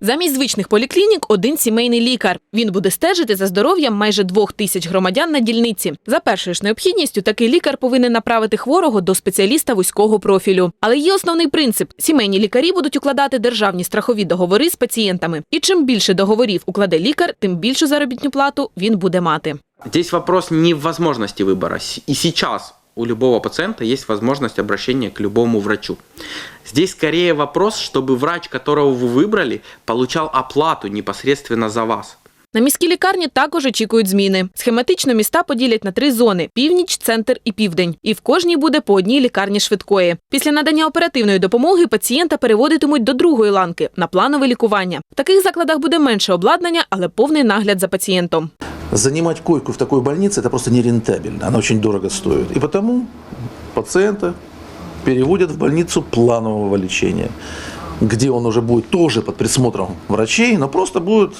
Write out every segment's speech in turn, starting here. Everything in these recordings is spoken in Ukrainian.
Замість звичних поліклінік один сімейний лікар. Він буде стежити за здоров'ям майже двох тисяч громадян на дільниці. За першою ж необхідністю такий лікар повинен направити хворого до спеціаліста вузького профілю. Але є основний принцип: сімейні лікарі будуть укладати державні страхові договори з пацієнтами. І чим більше договорів укладе лікар, тим більшу заробітну плату він буде мати. Здесь вопрос не в возможности выбора. И сейчас у любого пациента есть возможность обращения к любому врачу. Здесь скорее вопрос, чтобы врач, которого вы выбрали, получал оплату непосредственно за вас. На міській лікарні також очікують зміни. Схематично міста поділять на три зони: північ, центр і південь. І в кожній буде по одній лікарні швидкої. Після надання оперативної допомоги пацієнта переводитимуть до другої ланки на планове лікування. В таких закладах буде менше обладнання, але повний нагляд за пацієнтом. Занимать койку в такой больнице это просто нерентабельно, она очень дорого стоит. И потому пациента переводят в больницу планового лечения, где он уже будет тоже под присмотром врачей, но просто будет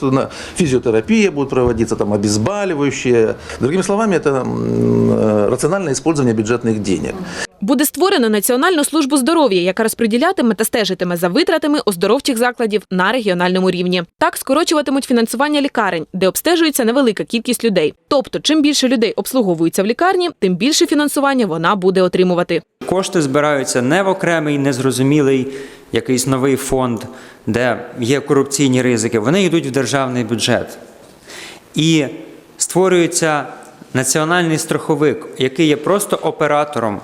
физиотерапия будет проводиться, там обезболивающие. Другими словами, это э, рациональное использование бюджетных денег. Буде створено Національну службу здоров'я, яка розподілятиме та стежитиме за витратами оздоровчих закладів на регіональному рівні. Так скорочуватимуть фінансування лікарень, де обстежується невелика кількість людей. Тобто, чим більше людей обслуговуються в лікарні, тим більше фінансування вона буде отримувати. Кошти збираються не в окремий незрозумілий якийсь новий фонд, де є корупційні ризики. Вони йдуть в державний бюджет. І створюється національний страховик, який є просто оператором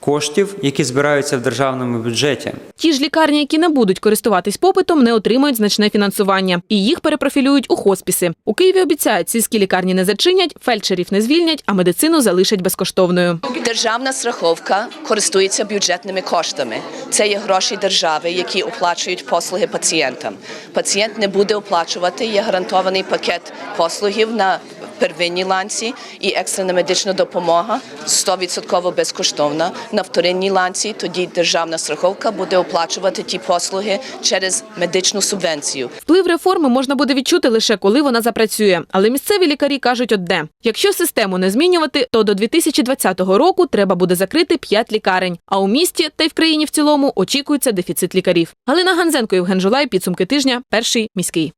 коштів, які збираються в державному бюджеті. Ті ж лікарні, які не будуть користуватись попитом, не отримають значне фінансування, і їх перепрофілюють у хоспіси. У Києві обіцяють, сільські лікарні не зачинять, фельдшерів не звільнять, а медицину залишать безкоштовною. Державна страховка користується бюджетними коштами. Це є гроші держави, які оплачують послуги пацієнтам. Пацієнт не буде оплачувати. Є гарантований пакет послугів на первинній ланці і екстрена медична допомога 100% безкоштовна. На вторинній ланці тоді державна страховка буде оплачувати ті послуги через медичну субвенцію. Вплив реформи можна буде відчути лише коли вона запрацює. Але місцеві лікарі кажуть одне: якщо систему не змінювати, то до 2020 року треба буде закрити 5 лікарень. А у місті та й в країні в цілому очікується дефіцит лікарів. Галина Ганзенко, Євген Жулай, підсумки тижня, перший міський.